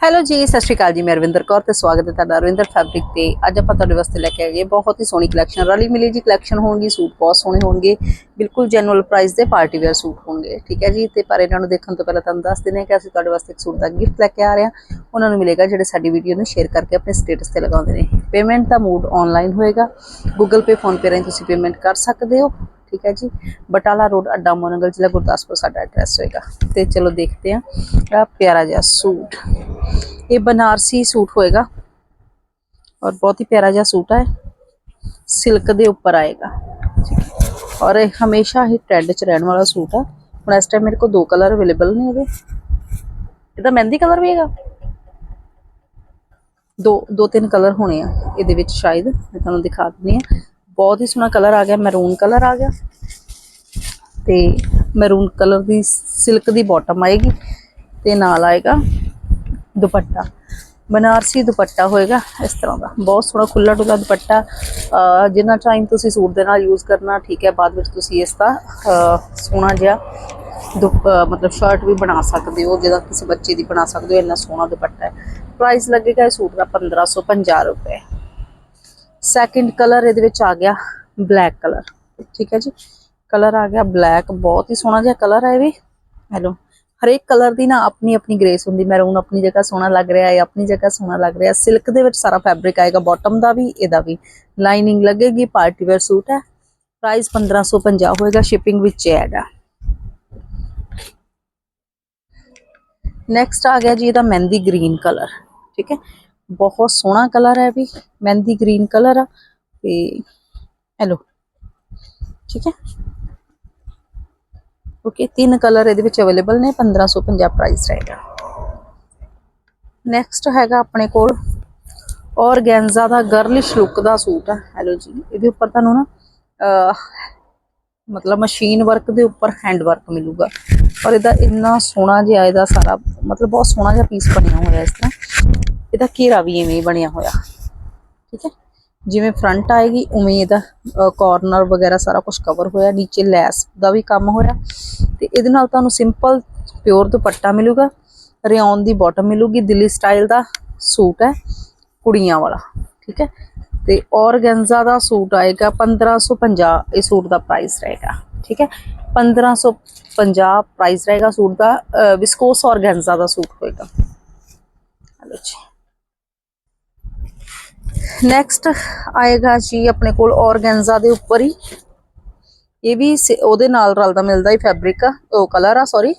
Hello ਜੀ, ਸਤਿ ਸ਼੍ਰੀ ਅਕਾਲ ਜੀ, ਮੈਂ ਰਵਿੰਦਰ ਕੌਰ ਤੇ ਸਵਾਗਤ ਹੈ ਤੁਹਾਡਾ ਰਵਿੰਦਰ ਫੈਬਰਿਕ ਤੇ। ਅੱਜ ਆਪਾਂ ਤੁਹਾਡੇ ਵਾਸਤੇ ਲੈ ਕੇ ਆਏ ਬਹੁਤ ਹੀ ਸੋਹਣੀ ਕਲੈਕਸ਼ਨ ਰਲੀ ਮਿਲੀ ਜੀ ਕਲੈਕਸ਼ਨ ਹੋਣਗੀ, ਸੂਟ ਬਹੁਤ ਸੋਹਣੇ ਹੋਣਗੇ, ਬਿਲਕੁਲ ਜੈਨੂਅਲ ਪ੍ਰਾਈਸ ਦੇ ਪਾਰਟੀ ਵੇਅਰ ਸੂਟ ਹੋਣਗੇ, ਠੀਕ ਹੈ ਜੀ? ਤੇ ਪਰ ਇਹਨਾਂ ਨੂੰ ਦੇਖਣ ਤੋਂ ਪਹਿਲਾਂ ਤੁਹਾਨੂੰ ਦੱਸ ਦਿੰਦੇ ਹਾਂ ਕਿ ਅਸੀਂ ਤੁਹਾਡੇ ਵਾਸਤੇ ਇੱਕ ਸੂਟ ਦਾ ਗਿਫਟ ਲੈ ਕੇ ਆ ਰਹੇ ਹਾਂ। ਉਹਨਾਂ ਨੂੰ ਮਿਲੇਗਾ ਜਿਹੜੇ ਸਾਡੀ ਵੀਡੀਓ ਨੂੰ ਸ਼ੇਅਰ ਕਰਕੇ ਆਪਣੇ ਸਟੇਟਸ ਤੇ ਲਗਾਉਂਦੇ ਨੇ। ਪੇਮੈਂਟ ਦਾ ਮੋਡ ਆਨਲਾਈਨ ਹੋਏਗਾ। ਗੂਗਲ ਪੇ ਫੋਨ ਪੇ ਰਾਹੀਂ ਤੁਸੀਂ ਪੇਮੈਂਟ ਕਰ ਸਕਦੇ ਹੋ। ਠੀਕ ਹੈ ਜੀ ਬਟਾਲਾ ਰੋਡ ਅੱਡਾ ਮੋਨਗਲ ਜ਼ਿਲ੍ਹਾ ਗੁਰਦਾਸਪੁਰ ਸਾਡਾ ਐਡਰੈਸ ਹੋਏਗਾ ਤੇ ਚਲੋ ਦੇਖਦੇ ਹਾਂ ਆ ਪਿਆਰਾ ਜਿਹਾ ਸੂਟ ਇਹ ਬਨਾਰਸੀ ਸੂਟ ਹੋਏਗਾ ਔਰ ਬਹੁਤ ਹੀ ਪਿਆਰਾ ਜਿਹਾ ਸੂਟ ਹੈ ਸਿਲਕ ਦੇ ਉੱਪਰ ਆਏਗਾ ਔਰ ਇਹ ਹਮੇਸ਼ਾ ਹੀ ਟ੍ਰੈਂਡ 'ਚ ਰਹਿਣ ਵਾਲਾ ਸੂਟ ਹੈ ਹੁਣ ਇਸ ਟਾਈਮ ਮੇਰੇ ਕੋਲ ਦੋ ਕਲਰ ਅਵੇਲੇਬਲ ਨੇ ਇਹਦੇ ਇਹਦਾ ਮਹਿੰਦੀ ਕਲਰ ਵੀ ਹੈਗਾ ਦੋ ਦੋ ਤਿੰਨ ਕਲਰ ਹੋਣੇ ਆ ਇਹਦੇ ਵਿੱਚ ਸ਼ਾਇਦ ਮੈਂ ਤੁਹਾਨੂੰ ਦਿਖਾ ਦਿੰਦੀ ਆ। ਬਹੁਤ ਹੀ ਸੋਹਣਾ ਕਲਰ ਆ ਗਿਆ, ਮੈਰੂਨ ਕਲਰ ਆ ਗਿਆ ਤੇ ਮੈਰੂਨ ਕਲਰ ਦੀ ਸਿਲਕ ਦੀ ਬਾਟਮ ਆਏਗੀ ਤੇ ਨਾਲ ਆਏਗਾ ਦੁਪੱਟਾ, ਬਨਾਰਸੀ ਦੁਪੱਟਾ ਹੋਏਗਾ ਇਸ ਤਰ੍ਹਾਂ ਦਾ, ਬਹੁਤ ਸੋਹਣਾ ਖੁੱਲਾ ਡੁੱਲਾ ਦੁਪੱਟਾ ਜਿੰਨਾ ਟਾਈਮ ਤੁਸੀਂ ਸੂਟ ਦੇ ਨਾਲ ਯੂਜ਼ ਕਰਨਾ, ਠੀਕ ਹੈ, ਬਾਅਦ ਵਿੱਚ ਤੁਸੀਂ ਇਸ ਦਾ ਸੋਹਣਾ ਜਿਹਾ ਦੁਪ- ਮਤਲਬ ਸ਼ਰਟ ਵੀ ਬਣਾ ਸਕਦੇ ਹੋ ਜਿਹਦਾ ਕਿਸੇ ਬੱਚੇ ਦੀ ਬਣਾ ਸਕਦੇ ਹੋ, ਇੰਨਾ ਸੋਹਣਾ ਦੁਪੱਟਾ ਹੈ। ਪ੍ਰਾਈਸ ਲੱਗੇਗਾ ਇਸ ਸੂਟ ਦਾ 1550 ਰੁਪਏ। ਸੈਕਿੰਡ ਕਲਰ ਇਹਦੇ ਵਿੱਚ ਆ ਗਿਆ ਬਲੈਕ ਕਲਰ ਠੀਕ ਹੈ ਜੀ? ਕਲਰ ਆ ਗਿਆ ਬਲੈਕ ਬਹੁਤ ਹੀ ਸੋਹਣਾ ਜਿਹਾ ਕਲਰ ਹੈ ਇਹ ਵੀ। ਹੈਲੋ ਹਰੇਕ ਕਲਰ ਦੀ ਨਾ ਆਪਣੀ ਆਪਣੀ ਗ੍ਰੇਸ ਹੁੰਦੀ। ਮੈਰੂਨ ਆਪਣੀ ਜਗ੍ਹਾ ਸੋਹਣਾ ਲੱਗ ਰਿਹਾ ਹੈ ਆਪਣੀ ਜਗ੍ਹਾ ਸੋਹਣਾ ਲੱਗ ਰਿਹਾ। ਸਿਲਕ ਦੇ ਵਿੱਚ ਸਾਰਾ ਫੈਬਰਿਕ ਆਏਗਾ ਬਾਟਮ ਦਾ ਵੀ, ਇਹਦਾ ਵੀ। ਲਾਈਨਿੰਗ ਲੱਗੇਗੀ ਪਾਰਟੀ ਵੇਅਰ ਸੂਟ ਹੈ। ਪ੍ਰਾਈਸ 1550 ਹੋਏਗਾ ਸ਼ਿਪਿੰਗ ਵਿੱਚ ਐਡ ਆ ਨੈਕਸਟ ਆ ਗਿਆ ਜੀ ਇਹਦਾ ਮਹਿੰਦੀ ਗ੍ਰੀਨ ਕਲਰ ਠੀਕ ਹੈ? ਬਹੁਤ ਸੋਹਣਾ ਕਲਰ ਹੈ ਵੀ, ਮਹਿੰਦੀ ਗ੍ਰੀਨ ਕਲਰ ਆ, ਤੇ ਹੈਲੋ ਠੀਕ ਹੈ? ਓਕੇ ਤਿੰਨ ਕਲਰ ਇਹਦੇ ਵਿੱਚ ਅਵੇਲੇਬਲ ਨੇ 1550 ਪ੍ਰਾਈਸ ਰਹੇਗਾ। ਨੈਕਸਟ ਹੈਗਾ ਆਪਣੇ ਕੋਲ ਔਰਗੈਂਜ਼ਾ ਦਾ ਗਰਲਿਸ਼ ਲੁੱਕ ਦਾ ਸੂਟ ਆ। ਹੈਲੋ ਜੀ, ਇਹਦੇ ਉੱਪਰ ਤੁਹਾਨੂੰ ਨਾ ਮਤਲਬ ਮਸ਼ੀਨ ਵਰਕ ਦੇ ਉੱਪਰ ਹੈਂਡ ਵਰਕ ਮਿਲੂਗਾ। ਔਰ ਇਹਦਾ ਇੰਨਾ ਸੋਹਣਾ ਜਿਹਾ ਇਹਦਾ ਸਾਰਾ, ਮਤਲਬ ਬਹੁਤ ਸੋਹਣਾ ਜਿਹਾ ਪੀਸ ਬਣਿਆ ਹੋਇਆ ਇਸ ਤਰ੍ਹਾਂ। ਇਹਦਾ ਘੇਰਾ ਵੀ ਐਵੇਂ ਹੀ ਬਣਿਆ ਹੋਇਆ। ਠੀਕ ਹੈ? ਜਿਵੇਂ ਫਰੰਟ ਆਏਗੀ, ਉਵੇਂ ਇਹਦਾ ਕਾਰਨਰ ਵਗੈਰਾ ਸਾਰਾ ਕੁਝ ਕਵਰ ਹੋਇਆ, ਨੀਚੇ ਲੈਸ ਦਾ ਵੀ ਕੰਮ ਹੋਇਆ। ਤੇ ਇਹਦੇ ਨਾਲ ਤੁਹਾਨੂੰ ਸਿੰਪਲ ਪਿਓਰ ਦੁਪੱਟਾ ਮਿਲੂਗਾ, ਰਿਓਨ ਦੀ ਬਾਟਮ ਮਿਲੂਗੀ, ਦਿੱਲੀ ਸਟਾਈਲ ਦਾ ਸੂਟ ਹੈ, ਕੁੜੀਆਂ ਵਾਲਾ। ਠੀਕ ਹੈ? ਤੇ ਔਰਗੈਂਜ਼ਾ ਦਾ ਸੂਟ ਆਏਗਾ 1550 ਇਹ ਸੂਟ ਦਾ ਪ੍ਰਾਈਸ ਰਹੇਗਾ। ਠੀਕ ਹੈ? 1550 ਪ੍ਰਾਈਸ ਰਹੇਗਾ ਸੂਟ ਦਾ ਵਿਸਕੋਸ ਔਰਗੈਂਜ਼ਾ ਦਾ ਸੂਟ ਹੋਏਗਾ। ਹਲੋ ਜੀ। ਨੈਕਸਟ ਆਏਗਾ ਜੀ ਆਪਣੇ ਕੋਲ ਔਰਗੈਂਜ਼ਾ ਦੇ ਉੱਪਰ ਹੀ। ਇਹ ਵੀ ਉਹਦੇ ਨਾਲ ਰਲਦਾ ਮਿਲਦਾ ਹੀ ਫੈਬਰਿਕ ਆ ਉਹ ਕਲਰ ਆ ਸੌਰੀ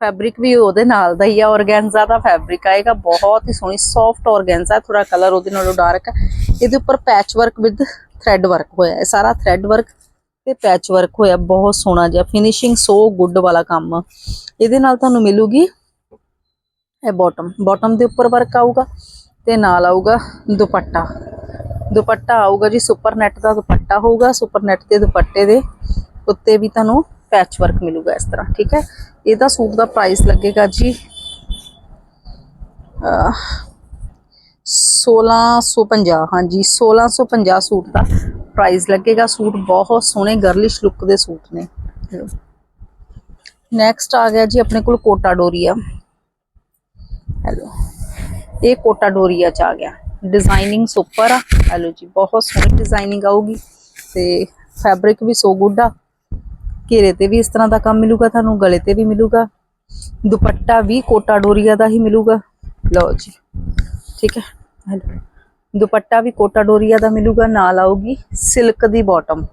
ਫੈਬਰਿਕ ਵੀ ਉਹਦੇ ਨਾਲ ਦਾ ਹੀ ਆ, ਔਰਗੈਂਜ਼ਾ ਦਾ ਫੈਬਰਿਕ ਆਏਗਾ। ਬਹੁਤ ਹੀ ਸੋਹਣੀ ਸੌਫਟ ਔਰਗੈਂਜ਼ਾ ਥੋੜਾ ਕਲਰ ਉਹਦੇ ਨਾਲੋਂ ਡਾਰਕ ਹੈ ਇਹਦੇ ਉੱਪਰ patch work with thread work ਹੋਇਆ। ਹੈ ਸਾਰਾ ਥ੍ਰੈਡ ਵਰਕ ਤੇ ਪੈਚ ਵਰਕ ਹੋਇਆ। ਬਹੁਤ ਸੋਹਣਾ ਜਿਹਾ। ਫਿਨਿਸ਼ਿੰਗ ਸੋ ਗੁੱਡ ਵਾਲਾ ਕੰਮ। ਇਹਦੇ ਨਾਲ ਤੁਹਾਨੂੰ ਮਿਲੂਗੀ ਇਹ ਬਾਟਮ ਬਾਟਮ ਦੇ ਉੱਪਰ ਵਰਕ ਆਊਗਾ। ਤੇ ਨਾਲ ਆਊਗਾ ਦੁਪੱਟਾ। ਦੁਪੱਟਾ ਆਊਗਾ ਜੀ ਸੁਪਰ ਨੈਟ ਦਾ ਦੁਪੱਟਾ ਹੋਊਗਾ ਸੁਪਰ ਨੈਟ ਦੇ ਦੁਪੱਟੇ ਦੇ ਉੱਤੇ ਵੀ ਤੁਹਾਨੂੰ ਪੈਚ ਵਰਕ ਮਿਲੂਗਾ ਇਸ ਤਰ੍ਹਾਂ, ਠੀਕ ਹੈ? ਇਹਦਾ ਸੂਟ ਦਾ ਪ੍ਰਾਈਸ ਲੱਗੇਗਾ ਜੀ, ਅਹ 1650 ਹਾਂਜੀ 1650 ਸੂਟ ਦਾ ਪ੍ਰਾਈਸ ਲੱਗੇਗਾ। ਸੂਟ ਬਹੁਤ ਸੋਹਣੇ ਗਰਲਿਸ਼ ਲੁੱਕ ਦੇ ਸੂਟ ਨੇ। ਨੈਕਸਟ ਆ ਗਿਆ ਜੀ ਆਪਣੇ ਕੋਲ ਕੋਟਾ ਡੋਰੀਆ। ਹੈਲੋ ਇਹ ਕੋਟਾ ਡੋਰੀਆ ਚ ਆ ਗਿਆ। ਡਿਜ਼ਾਈਨਿੰਗ ਸੁਪਰ ਆ। ਹੈਲੋ ਜੀ, ਬਹੁਤ ਸੋਹਣੀ ਡਿਜ਼ਾਈਨਿੰਗ ਆਊਗੀ ਤੇ ਫੈਬਰਿਕ ਵੀ ਸੋ ਗੁੱਡ ਆ। ਘੇਰੇ ਤੇ ਵੀ ਇਸ ਤਰ੍ਹਾਂ ਦਾ ਕੰਮ ਮਿਲੂਗਾ ਤੁਹਾਨੂੰ, ਗਲੇ ਤੇ ਵੀ ਮਿਲੂਗਾ। ਦੁਪੱਟਾ ਵੀ ਕੋਟਾ ਡੋਰੀਆ ਦਾ ਹੀ ਮਿਲੂਗਾ। ਲਓ ਜੀ, ਠੀਕ ਹੈ। ਹੈਲੋ, ਦੁਪੱਟਾ ਵੀ ਕੋਟਾ ਡੋਰੀਆ ਦਾ ਮਿਲੂਗਾ, ਨਾਲ ਆਊਗੀ ਸਿਲਕ ਦੀ ਬਾਟਮ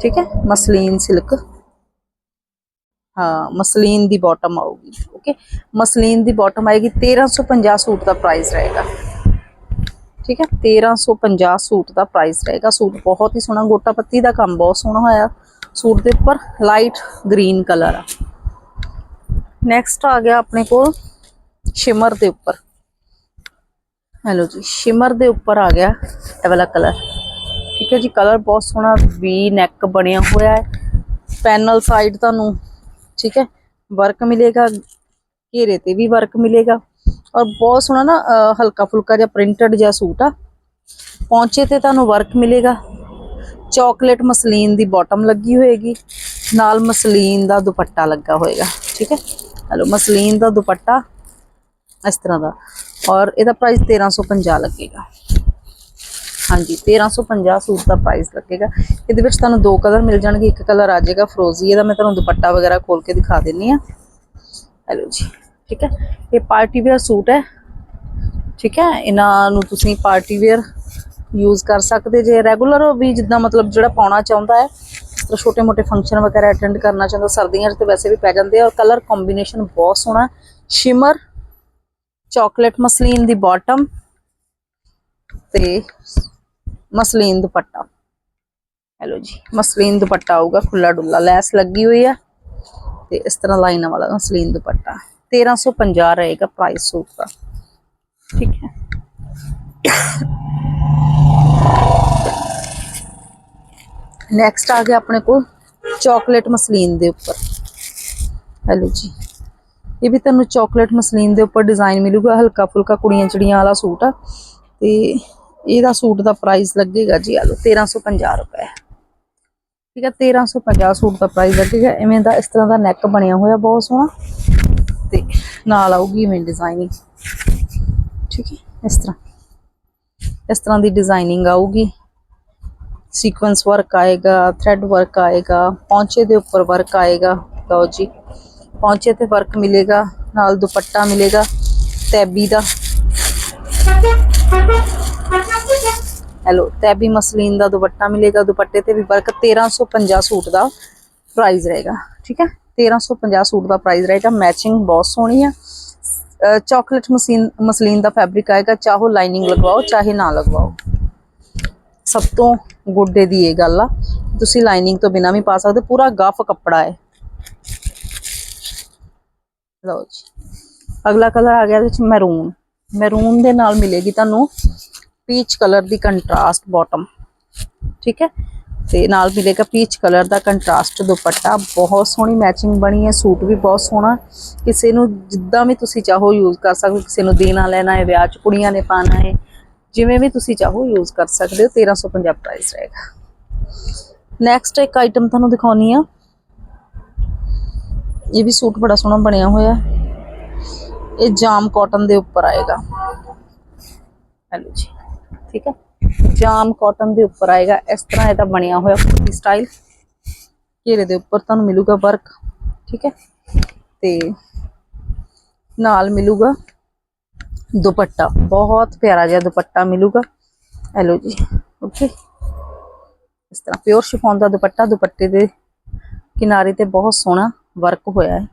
ਠੀਕ ਹੈ, ਮਸਲੀਨ ਸਿਲਕ ਹਾਂ, ਮਸਲੀਨ ਦੀ ਬਾਟਮ ਆਊਗੀ ਓਕੇ ਮਸਲੀਨ ਦੀ ਬਾਟਮ ਆਏਗੀ 1350 ਸੂਟ ਦਾ ਪ੍ਰਾਈਸ ਰਹੇਗਾ। ਠੀਕ ਹੈ? 1350 ਸੂਟ ਦਾ ਪ੍ਰਾਈਸ ਰਹੇਗਾ। ਸੂਟ ਬਹੁਤ ਹੀ ਸੋਹਣਾ ਗੋਟਾ ਪੱਤੀ ਦਾ ਕੰਮ ਬਹੁਤ ਸੋਹਣਾ ਹੋਇਆ ਸੂਟ ਦੇ ਉੱਪਰ ਲਾਈਟ ਗ੍ਰੀਨ ਕਲਰ ਆ। ਨੈਕਸਟ ਆ ਗਿਆ ਆਪਣੇ ਕੋਲ ਸ਼ਿਮਰ ਦੇ ਉੱਪਰ। ਹੈਲੋ ਜੀ ਸ਼ਿਮਰ ਦੇ ਉੱਪਰ ਆ ਗਿਆ ਇਹ ਵਾਲਾ ਕਲਰ ਠੀਕ ਹੈ ਜੀ ਕਲਰ ਬਹੁਤ ਸੋਹਣਾ ਵੀ ਨੈਕ ਬਣਿਆ ਹੋਇਆ ਹੈ। ਪੈਨਲ ਸਾਈਡ ਤੁਹਾਨੂੰ ਠੀਕ ਹੈ? ਵਰਕ ਮਿਲੇਗਾ, ਘੇਰੇ ਤੇ ਵੀ ਵਰਕ ਮਿਲੇਗਾ। ਔਰ ਬਹੁਤ ਸੋਹਣਾ ਨਾ ਹਲਕਾ ਫੁਲਕਾ ਜਿਹਾ ਪ੍ਰਿੰਟਡ ਜਿਹਾ ਸੂਟ ਆ। ਪੌਂਚੇ ਤੇ ਤੁਹਾਨੂੰ ਵਰਕ ਮਿਲੇਗਾ। ਚਾਕਲੇਟ ਮਸਲੀਨ ਦੀ ਬਾਟਮ ਲੱਗੀ ਹੋਏਗੀ। ਨਾਲ ਮਸਲੀਨ ਦਾ ਦੁਪੱਟਾ ਲੱਗਾ ਹੋਏਗਾ। ਠੀਕ ਹੈ? ਹਲੋ, ਮਸਲੀਨ ਦਾ ਦੁਪੱਟਾ ਇਸ ਤਰ੍ਹਾਂ ਦਾ। ਔਰ ਇਹਦਾ ਪ੍ਰਾਈਸ 1350 ਲੱਗੇਗਾ। ਹਾਂਜੀ 1350 ਸੂਟ ਦਾ ਪ੍ਰਾਈਸ ਲੱਗੇਗਾ। ਇਹਦੇ ਵਿੱਚ ਤੁਹਾਨੂੰ ਦੋ ਕਲਰ ਮਿਲ ਜਾਣਗੇ, ਇੱਕ ਕਲਰ ਆ ਜਾਏਗਾ ਫਰੋਜ਼ੀ ਇਹਦਾ ਮੈਂ ਤੁਹਾਨੂੰ ਦੁਪੱਟਾ ਵਗੈਰਾ ਖੋਲ ਕੇ ਦਿਖਾ ਦਿੰਨੀ ਆ। ਹੈਲੋ ਜੀ, ਠੀਕ ਹੈ? ਇਹ ਪਾਰਟੀ ਵੇਅਰ ਸੂਟ ਹੈ, ਠੀਕ ਹੈ? ਇਹਨਾਂ ਨੂੰ ਤੁਸੀਂ ਪਾਰਟੀ ਵੇਅਰ ਯੂਜ਼ ਕਰ ਸਕਦੇ ਜੇ। ਰੈਗੂਲਰ ਵੀ ਜਿੱਦਾਂ ਮਤਲਬ ਜਿਹੜਾ ਪਾਉਣਾ ਚਾਹੁੰਦਾ ਹੈ ਤਰ੍ਹਾਂ ਛੋਟੇ ਮੋਟੇ ਫੰਕਸ਼ਨ ਵਗੈਰਾ ਅਟੈਂਡ ਕਰਨਾ ਚਾਹੁੰਦਾ, ਸਰਦੀਆਂ 'ਚ ਤੇ ਵੈਸੇ ਵੀ ਪੈ ਜਾਂਦੇ ਆ। ਔਰ ਕਲਰ ਕੰਬੀਨੇਸ਼ਨ ਬਹੁਤ ਸੋਹਣਾ ਸ਼ਿਮਰ ਚਾਕਲੇਟ ਮਸਲੀਨ ਦੀ ਬਾਟਮ ਤੇ ਮਸਲੀਨ ਦੁਪੱਟਾ ਹੈਲੋ ਜੀ ਮਸਲੀਨ ਦੁਪੱਟਾ ਆਊਗਾ ਖੁੱਲਾ ਡੁੱਲਾ ਲੈਸ ਲੱਗੀ ਹੋਈ ਆ ਤੇ ਇਸ ਤਰ੍ਹਾਂ ਲਾਈਨਾਂ ਵਾਲਾ ਮਸਲੀਨ ਦੁਪੱਟਾ 1350 ਰਹੇਗਾ ਪ੍ਰਾਈਸ ਸੂਟ ਦਾ ਠੀਕ ਹੈ ਨੈਕਸਟ ਆ ਗਿਆ ਆਪਣੇ ਕੋਲ ਚਾਕਲੇਟ ਮਸਲੀਨ ਦੇ ਉੱਪਰ ਹੈਲੋ ਜੀ ਇਹ ਵੀ ਤੁਹਾਨੂੰ ਚਾਕਲੇਟ ਮਸਲੀਨ ਦੇ ਉੱਪਰ ਡਿਜ਼ਾਈਨ ਮਿਲੂਗਾ ਹਲਕਾ ਫੁਲਕਾ ਕੁੜੀਆਂ ਚਿੜੀਆਂ ਵਾਲਾ ਸੂਟ ਆ ਤੇ ਇਹਦਾ ਸੂਟ ਦਾ ਪ੍ਰਾਈਸ ਲੱਗੇਗਾ ਜੀ ਆ ਲਓ 1350 ਰੁਪਏ। ਠੀਕ ਹੈ 1350 ਸੂਟ ਦਾ ਪ੍ਰਾਈਸ ਲੱਗੇਗਾ। ਇਵੇਂ ਦਾ ਇਸ ਤਰ੍ਹਾਂ ਦਾ ਨੈਕ ਬਣਿਆ ਹੋਇਆ ਬਹੁਤ ਸੋਹਣਾ। ਤੇ ਨਾਲ ਆਊਗੀ ਇਵੇਂ ਡਿਜ਼ਾਈਨਿੰਗ ਠੀਕ ਹੈ, ਇਸ ਤਰ੍ਹਾਂ। ਇਸ ਤਰ੍ਹਾਂ ਦੀ ਡਿਜ਼ਾਈਨਿੰਗ ਆਊਗੀ। ਸੀਕੁਐਂਸ ਵਰਕ ਆਏਗਾ ਥ੍ਰੈਡ ਵਰਕ ਆਏਗਾ, ਪੌਂਚੇ ਦੇ ਉੱਪਰ ਵਰਕ ਆਏਗਾ। ਲਓ ਜੀ, ਪੌਂਚੇ ਤੇ ਵਰਕ ਮਿਲੇਗਾ, ਨਾਲ ਦੁਪੱਟਾ ਮਿਲੇਗਾ, ਤੈਬੀ ਦਾ। ਹੈਲੋ ਤੈਬੀ ਮਸਲੀਨ ਦਾ ਦੁਪੱਟਾ ਮਿਲੇਗਾ, ਦੁਪੱਟੇ ਤੇ ਵੀ ਵਰਕ 1350 ਸੂਟ ਦਾ ਪ੍ਰਾਈਸ ਰਹੇਗਾ, ਠੀਕ ਹੈ? 1350 ਸੂਟ ਦਾ ਪ੍ਰਾਈਸ ਰਹੇਗਾ ਮੈਚਿੰਗ ਬਹੁਤ ਸੋਹਣੀ ਆ। ਚਾਕਲੇਟ ਮਸਲੀਨ ਮਸਲੀਨ ਦਾ ਫੈਬਰਿਕ ਆਏਗਾ, ਚਾਹੋ ਲਾਈਨਿੰਗ ਲਗਵਾਓ, ਚਾਹੇ ਨਾ ਲਗਵਾਓ। ਸਭ ਤੋਂ ਗੁੱਡੇ ਦੀ ਇਹ ਗੱਲ ਆ, ਤੁਸੀਂ ਲਾਈਨਿੰਗ ਤੋਂ ਬਿਨਾ ਵੀ ਪਾ ਸਕਦੇ, ਪੂਰਾ ਗਫ ਕੱਪੜਾ ਹੈ। ਲਓ ਜੀ। ਅਗਲਾ ਕਲਰ ਆ ਗਿਆ ਇਹਦੇ ਵਿੱਚ ਮੈਰੂਨ ਮੈਰੂਨ ਦੇ ਨਾਲ ਮਿਲੇਗੀ ਤੁਹਾਨੂੰ ਪੀਚ ਕਲਰ ਦੀ ਕੰਟਰਾਸਟ ਬਾਟਮ ਠੀਕ ਹੈ? ਤੇ ਨਾਲ ਮਿਲੇਗਾ ਪੀਚ ਕਲਰ ਦਾ ਕੰਟਰਾਸਟ ਦੁਪੱਟਾ। ਬਹੁਤ ਸੋਹਣੀ ਮੈਚਿੰਗ ਬਣੀ ਹੈ, ਸੂਟ ਵੀ ਬਹੁਤ ਸੋਹਣਾ। ਕਿਸੇ ਨੂੰ ਜਿੱਦਾਂ ਵੀ ਤੁਸੀਂ ਚਾਹੋ ਯੂਜ਼ ਕਰ ਸਕਦੇ ਕਿਸੇ ਨੂੰ ਦੇਣਾ, ਲੈਣਾ ਹੈ, ਵਿਆਹ 'ਚ ਕੁੜੀਆਂ ਨੇ ਪਾਣਾ ਹੈ, ਜਿਵੇਂ ਵੀ ਤੁਸੀਂ ਚਾਹੋ ਯੂਜ਼ ਕਰ ਸਕਦੇ ਹੋ 1350 ਪ੍ਰਾਈਸ ਰਹੇਗਾ। ਨੈਕਸਟ ਇੱਕ ਆਈਟਮ ਤੁਹਾਨੂੰ ਦਿਖਾਉਣੀ ਆ। ਇਹ ਵੀ ਸੂਟ ਬੜਾ ਸੋਹਣਾ ਬਣਿਆ ਹੋਇਆ। ਇਹ ਜਾਮ ਕਾਟਨ ਦੇ ਉੱਪਰ ਆਏਗਾ। ਹੈਲੋ ਜੀ। ਠੀਕ ਹੈ ਜਾਮ ਕਾਟਨ ਦੇ ਉੱਪਰ ਆਏਗਾ। ਇਸ ਤਰ੍ਹਾਂ ਇਹਦਾ ਬਣਿਆ ਹੋਇਆ ਕੁਰਤੀ ਸਟਾਈਲ ਘੇਰੇ ਦੇ ਉੱਪਰ ਤੁਹਾਨੂੰ ਮਿਲੂਗਾ ਵਰਕ ਠੀਕ ਹੈ ਤੇ ਨਾਲ ਮਿਲੂਗਾ ਦੁਪੱਟਾ। ਬਹੁਤ ਪਿਆਰਾ ਜਿਹਾ ਦੁਪੱਟਾ ਮਿਲੂਗਾ। ਹੈਲੋ ਜੀ ਓਕੇ ਇਸ ਤਰ੍ਹਾਂ ਪਿਓਰ ਸ਼ਿਫੋਨ ਦਾ ਦੁਪੱਟਾ। ਦੁਪੱਟੇ ਦੇ ਕਿਨਾਰੇ ਤੇ ਬਹੁਤ ਸੋਹਣਾ ਵਰਕ ਹੋਇਆ ਹੈ।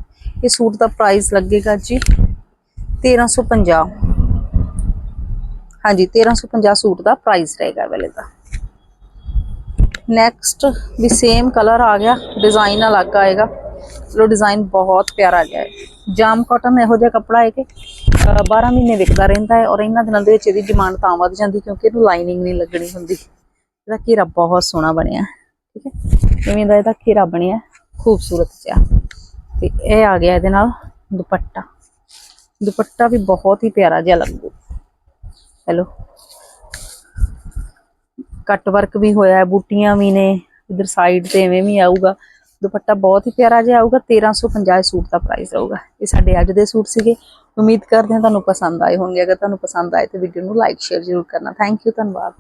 ਇਹ ਸੂਟ ਦਾ ਪ੍ਰਾਈਸ ਲੱਗੇਗਾ ਜੀ 1350 ਹਾਂਜੀ 1350 ਸੂਟ ਦਾ ਪ੍ਰਾਈਸ ਰਹੇਗਾ ਵੇਲੇ ਦਾ। ਨੈਕਸਟ ਵੀ ਸੇਮ ਕਲਰ ਆ ਗਿਆ ਡਿਜ਼ਾਈਨ ਅਲੱਗ ਆਏਗਾ। ਚਲੋ ਡਿਜ਼ਾਈਨ ਬਹੁਤ ਪਿਆਰਾ ਗਿਆ। ਹੈ ਜਾਮ ਕਾਟਨ ਇਹੋ ਜਿਹਾ ਕੱਪੜਾ ਹੈ ਕਿ, ਅਹ 12 ਮਹੀਨੇ ਵਿਕਦਾ ਰਹਿੰਦਾ ਹੈ ਔਰ ਇਹਨਾਂ ਦਿਨਾਂ ਦੇ ਵਿੱਚ ਇਹਦੀ ਡਿਮਾਂਡ ਤਾਂ ਵੱਧ ਜਾਂਦੀ ਕਿਉਂਕਿ ਇਹਨੂੰ ਲਾਈਨਿੰਗ ਨਹੀਂ ਲੱਗਣੀ ਹੁੰਦੀ। ਇਹਦਾ ਘੇਰਾ ਬਹੁਤ ਸੋਹਣਾ ਬਣਿਆ, ਠੀਕ ਹੈ? ਇਵੇਂ ਦਾ ਇਹਦਾ ਘੇਰਾ ਬਣਿਆ, ਖੂਬਸੂਰਤ ਜਿਹਾ। ਤੇ ਇਹ ਆ ਗਿਆ ਇਹਦੇ ਨਾਲ ਦੁਪੱਟਾ। ਦੁਪੱਟਾ ਵੀ ਬਹੁਤ ਹੀ ਪਿਆਰਾ ਜਿਹਾ ਲੱਗੂ। ਹੈਲੋ ਕੱਟ ਵਰਕ ਵੀ ਹੋਇਆ ਬੂਟੀਆਂ ਵੀ ਨੇ, ਇਧਰ ਸਾਈਡ ਤੇ ਐਵੇਂ ਵੀ ਆਊਗਾ। ਦੁਪੱਟਾ ਬਹੁਤ ਹੀ ਪਿਆਰਾ ਜਿਹਾ ਆਊਗਾ 1350 ਸੂਟ ਦਾ ਪ੍ਰਾਈਸ ਰਹੂਗਾ ਇਹ ਸਾਡੇ ਅੱਜ ਦੇ ਸੂਟ ਸੀਗੇ। ਉਮੀਦ ਕਰਦੇ ਹਾਂ ਤੁਹਾਨੂੰ ਪਸੰਦ ਆਏ ਹੋਣਗੇ। ਅਗਰ ਤੁਹਾਨੂੰ ਪਸੰਦ ਆਏ ਤਾਂ ਵੀਡੀਓ ਨੂੰ ਲਾਈਕ ਸ਼ੇਅਰ ਜ਼ਰੂਰ ਕਰਨਾ। ਥੈਂਕ ਯੂ ਧੰਨਵਾਦ।